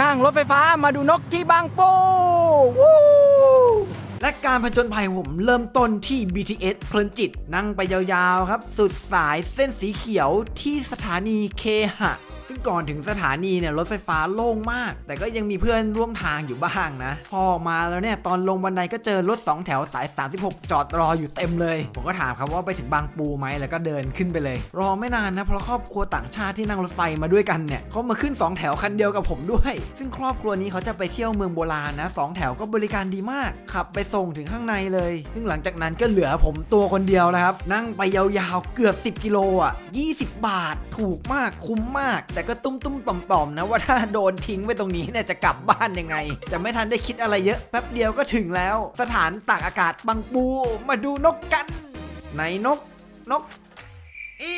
นั่งรถไฟฟ้ามาดูนกที่บางปูวู้และการผจญภัยผมเริ่มต้นที่ BTS เพลินจิต นั่งไปยาวๆครับ สุดสายเส้นสีเขียวที่สถานีเคหะ ซึ่งก่อนถึงสถานีเนี่ยรถไฟฟ้าโล่งมาก แต่ก็ยังมีเพื่อนร่วมทางอยู่บ้างนะ พอออกมาแล้วเนี่ยตอนลงบันไดก็เจอรถ2แถวสาย 36 จอดรออยู่เต็มเลย ผมก็ถามครับว่าไปถึงบางปูไหมแล้วก็เดินขึ้นไปเลย รอไม่นานนะเพราะครอบครัวต่างชาติที่นั่งรถไฟมาด้วยกันเนี่ยเขามาขึ้น 2 แถวคันเดียวกับผมด้วย ซึ่งครอบครัวนี้เขาจะไปเที่ยวเมืองโบราณนะสองแถวก็บริการดีมากขับไปส่งถึงข้างในเลย ซึ่งหลังจากนั้นก็เหลือผมตัวคนเดียวแล้วครับ นั่งไปยาวๆเกือบ 10 กิโลอะ 20 บาท ถูกมากคุ้มมาก แต่ก็ตุ้มตุ้มๆต่อมๆนะว่าถ้าโดนทิ้งไว้ตรงนี้เนี่ยจะกลับบ้านยังไงแต่ไม่ทันได้คิดอะไรเยอะแป๊บเดียวก็ถึงแล้ว สถานตากอากาศบางปูมาดูนกกัน ไหนนกนก เอ๊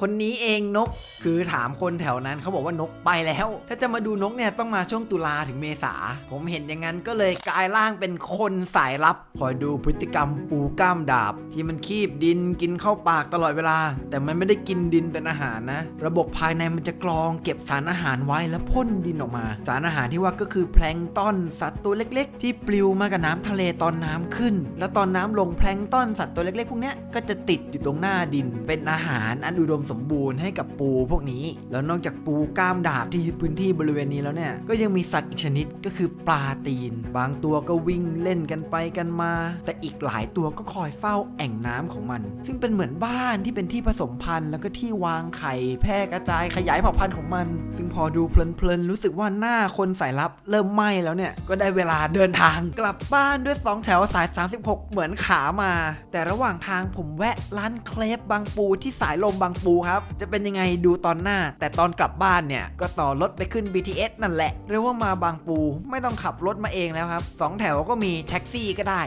คนนี้เองนก คือถามคนแถวนั้นเขาบอกว่านกไปแล้ว ถ้าจะมาดูนกเนี่ยต้องมาช่วงตุลาถึงเมษา ผมเห็นอย่างนั้นก็เลยกลายร่างเป็นคนสายลับ คอยดูพฤติกรรมปูก้ามดาบ ที่มันคีบดินกินเข้าปากตลอดเวลา แต่มันไม่ได้กินดินเป็นอาหารนะ ระบบภายในมันจะกรองเก็บสารอาหารไว้แล้วพ่นดินออกมา สารอาหารที่ว่าก็คือแพลงต้อนสัตว์ตัวเล็ก ๆ ที่ปลิวมากับน้ำทะเลตอนน้ำขึ้น แล้วตอนน้ำลงแพลงต้อนสัตว์ตัวเล็กๆ พวกนี้ก็จะติดอยู่ตรงหน้าดิน เป็นอาหารอันอุดมสมบูรณ์ให้กับปูพวกนี้ แล้วนอกจากปูก้ามดาบที่ยึดพื้นที่บริเวณนี้แล้วเนี่ยก็ยังมีสัตว์อีกชนิดก็คือปลาตีน บางตัวก็วิ่งเล่นกันไปกันมา แต่อีกหลายตัวก็คอยเฝ้าแอ่งน้ำของมัน ซึ่งเป็นเหมือนบ้านที่เป็นที่ผสมพันธุ์แล้วก็ที่วางไข่แพร่กระจายขยายเผ่าพันธุ์ของมัน ซึ่งพอดูเพลินๆรู้สึกว่าหน้าคนสายลับเริ่มไหม้แล้วเนี่ย ก็ได้เวลาเดินทางกลับบ้านด้วย 2 แถวสาย 36 เหมือนขามา แต่ระหว่างทางผมแวะร้านเครปบางปูที่สายลมบางปูครับ จะเป็นยังไงดูตอนหน้า แต่ตอนกลับบ้านเนี่ย ก็ต่อรถไปขึ้น BTS นั่นแหละเรียกว่ามาบางปูไม่ต้องขับรถมาเองแล้วครับสองแถวก็มีแท็กซี่ก็ได้